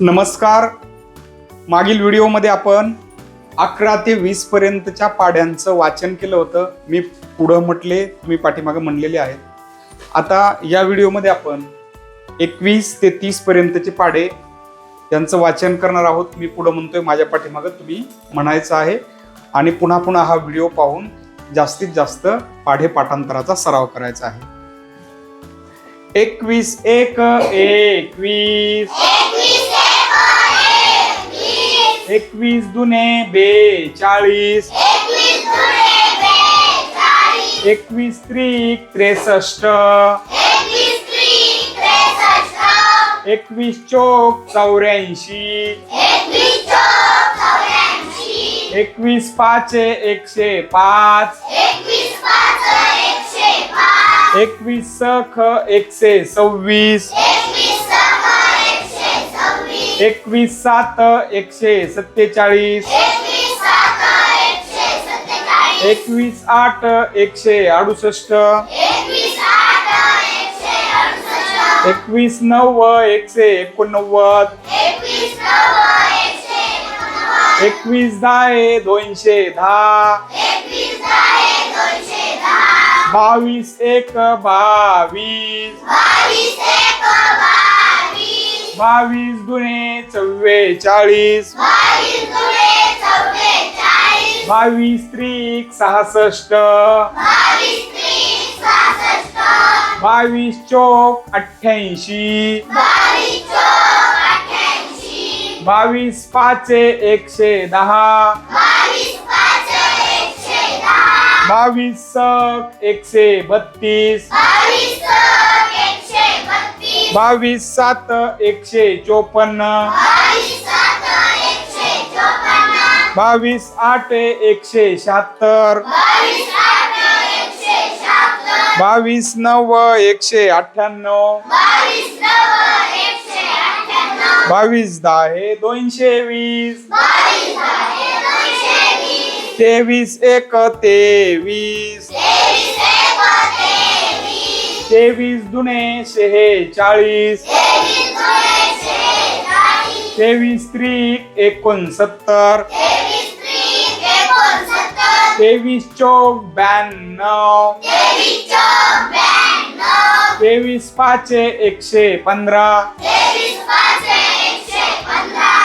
नमस्कार. मागील व्हिडिओमध्ये आपण अकरा ते वीस पर्यंतच्या पाड्यांचं वाचन केलं होतं. मी पुढं म्हटले तुम्ही पाठीमागं म्हणलेले आहेत. आता या व्हिडिओमध्ये आपण एकवीस ते तीस पर्यंतचे पाडे यांचं वाचन करणार आहोत. मी पुढं म्हणतोय माझ्या पाठीमागं तुम्ही म्हणायचं आहे. आणि पुन्हा पुन्हा हा व्हिडिओ पाहून जास्तीत जास्त पाढे पाठांतराचा सराव करायचा आहे. एकवीस एक एकवीस एकवीस दुने बेचाळीस एकवीस त्रिक त्रेसष्ट. एकवीस चोक चौऱ्याऐंशी. एकवीस पाचे एकशे पाच. एकवीस सख एकशे सव्वीस. एकवीस सात एकशे सत्तेचाळीस. एकवीस आठ एकशे अडुसष्ट. एकवीस नऊ एकशे एकोणनव्वद. एकवीस दहा दोनशे दहा. बावीस एक बावीस. बावीस गुणे चव्वेचाळीस. बावीस त्रिक सहासष्ट. बावीस चोक अठ्ठ्याऐंशी. बावीस पाचे एकशे दहा. बावीस सक एकशे बत्तीस. बावीस सात एकशे चोपन्न. बावीस आठ एकशे शहात्तर. बावीस नऊ एकशे अठ्ठ्याण्णव. बावीस दहा हे दोनशे वीस. तेवीस एक तेवीस. तेवीस दुने शेहेचाळीस तेवीस त्रिक एकोणसत्तर. तेवीस चौक ब्याण्णव. तेवीस पाचे एकशे पंधरा.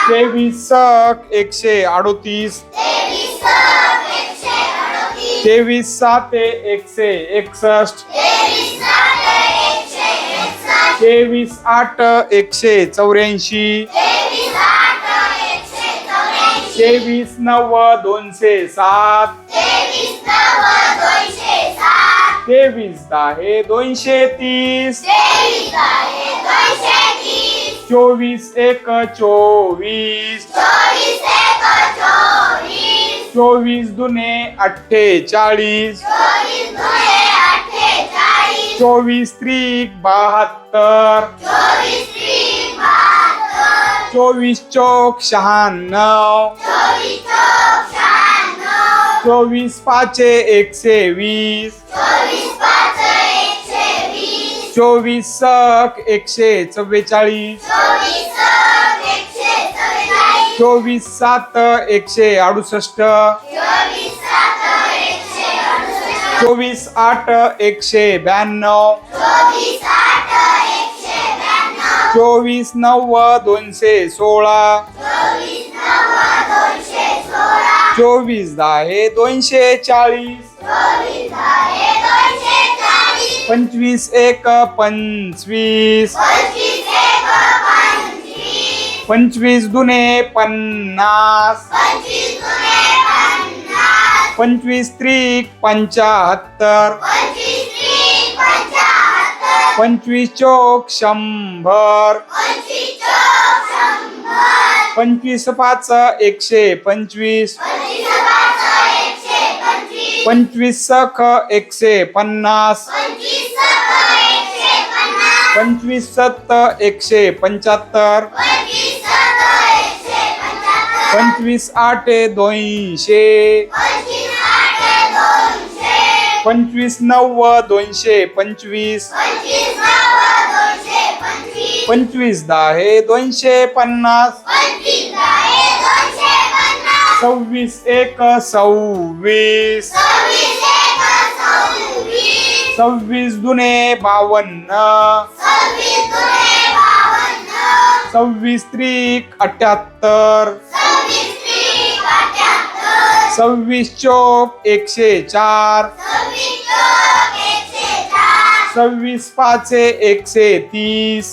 तेवीस सक एकशे अडोतीस. तेवीस सात एकशे एकसष्ट. तेवीस आठ एकशे चौऱ्याऐंशी. तेवीस नव दोनशे सात. तेवीस दहा हे दोनशे तीस. चोवीस एक चोवीस. चोवीस दुने अठ्ठेचाळीस. चोवीस त्रिक बहात्तर. चोवीस चौक शहाण्णव. चोवीस पाचे एकशे वीस. चोवीस सक एकशे चव्वेचाळीस. चोवीस सात एकशे अडुसष्ट. चोवीस आठ एकशे ब्याण्णव चोवीस नऊ दोनशे सोळा चोवीस दहा हे दोनशे चाळीस पंचवीस एक पंचवीस पंचवीस दुने पन्नास पंचवीस त्रिक पंचाहत्तर. पंचवीस चौक शंभर. पंचवीस पाच एकशे पंचवीस. पंचवीस सख एकशे पन्नास. पंचवीस सत्त एकशे पंच्याहत्तर. पंचवीस आठ दोनशे. पंचवीस नव्वद दोनशे पंचवीस. पंचवीस दहा दोनशे पन्नास. सव्वीस एक सव्वीस. सव्वीस दुने बावन्न. सव्वीस त्रिक अठ्याहत्तर. सव्वीस चोप एकशे चार. सव्वीस पाचे एकशे तीस.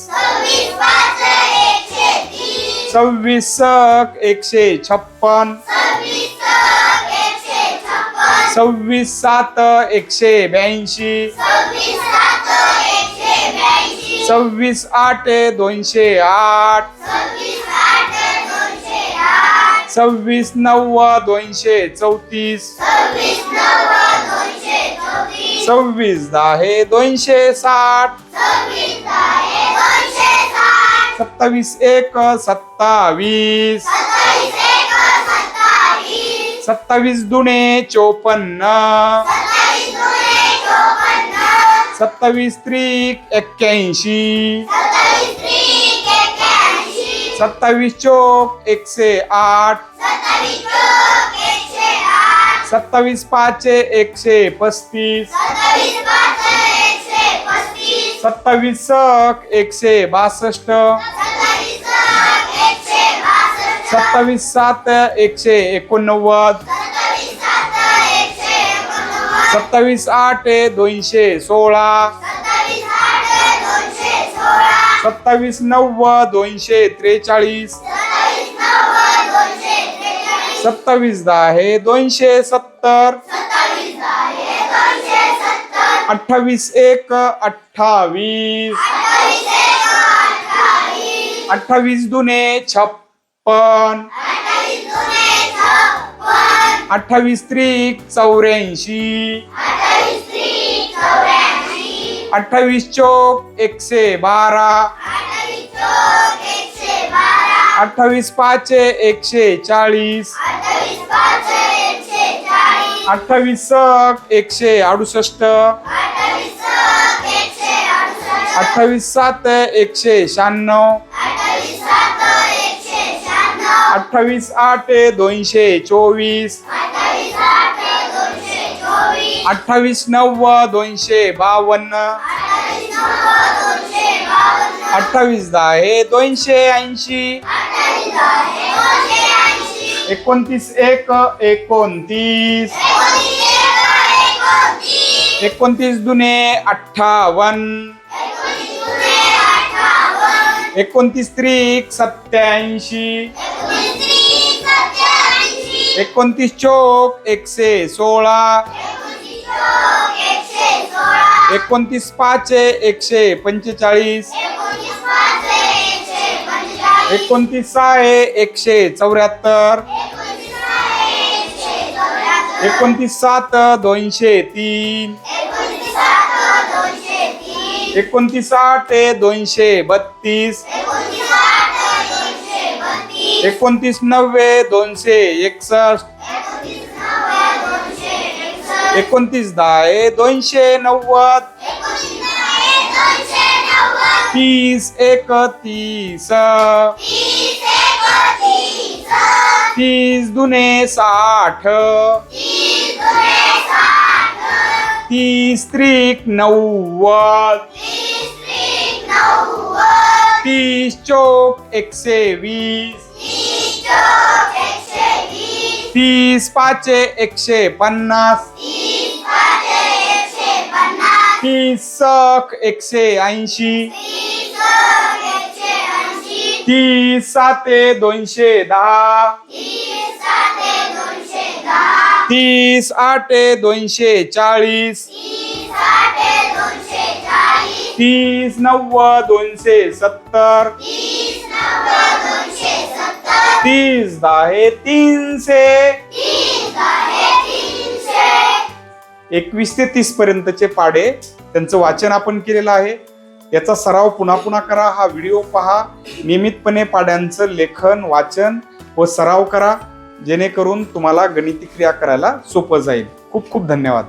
सव्वीस सक एकशे छप्पन. सव्वीस सात एकशे ब्याऐंशी. सव्वीस आठ दोनशे आठ. सव्वीस नव्वा दोनशे चौतीस. सव्वीस दहा दोनशे साठ. सत्तावीस एक सत्तावीस. सत्तावीस दुणे चोपन्न. सत्तावीस त्रिक एक्क्याऐंशी. सत्तावीस चोक एकशे आठ. सत्तावीस पाच एकशे पस्तीस. सत्तावीस सक एकशे बासष्ट. सत्तावीस सात एकशे एकोणनव्वद. सत्तावीस आठ दोनशे सोळा. सत्तावीस नव्वद दोनशे त्रेचाळीस. सत्तावीस दहा दोनशे सत्तर. अठ्ठावीस एक अठ्ठावीस. अठ्ठावीस दुने छप्पन. अठ्ठावीस त्रिक चौऱ्याऐंशी. अठ्ठावीस चोक एकशे बारा. अठ्ठावीस पाच एकशे चाळीस. अठ्ठावीस सक एकशे अडुसष्ट. अठ्ठावीस सात एकशे शहाण्णव. अठ्ठावीस आठ दोनशे चोवीस. अठ्ठावीस नव्व दोनशे बावन्न. अठ्ठावीस दहा हे दोनशे ऐंशी. एकोणतीस एक एकोणतीस. एकोणतीस दुने अठ्ठावन्न एकोणतीस त्रिक सत्याऐंशी. एकोणतीस चोक एकशे सोळा. एकोणतीस पाच एकशे पंचेचाळीस. एकोणतीस सहा एकशे चौऱ्याहत्तर. एकोणतीस सात दोनशे तीन. एकोणतीस आठ दोनशे बत्तीस. एकोणतीस नव्वे दोनशे एकसष्ट. एकोणतीस दहा दोनशे नव्वद. तीस एकतीस. तीस दुने साठ. तीस त्रिक नव्वद. तीस चौक एकशे वीस तीस पाचे एकशे पन्नास. तीस सक एकशे ऐंशी. तीस साते दोनशे दहा. तीस आठ दोनशे चाळीस. तीस नव्वद दोनशे सत्तर. तीस दहा तीनशे. एकवीस ते तीस पर्यंतचे पाडे त्यांचं वाचन आपण केलेलं आहे. याचा सराव पुन्हा पुन्हा करा हा व्हिडिओ पहा. नियमितपणे पाड्यांचं लेखन वाचन व सराव करा जेणेकरून तुम्हाला गणिती क्रिया करायला सोपं जाईल. खूप खूप धन्यवाद.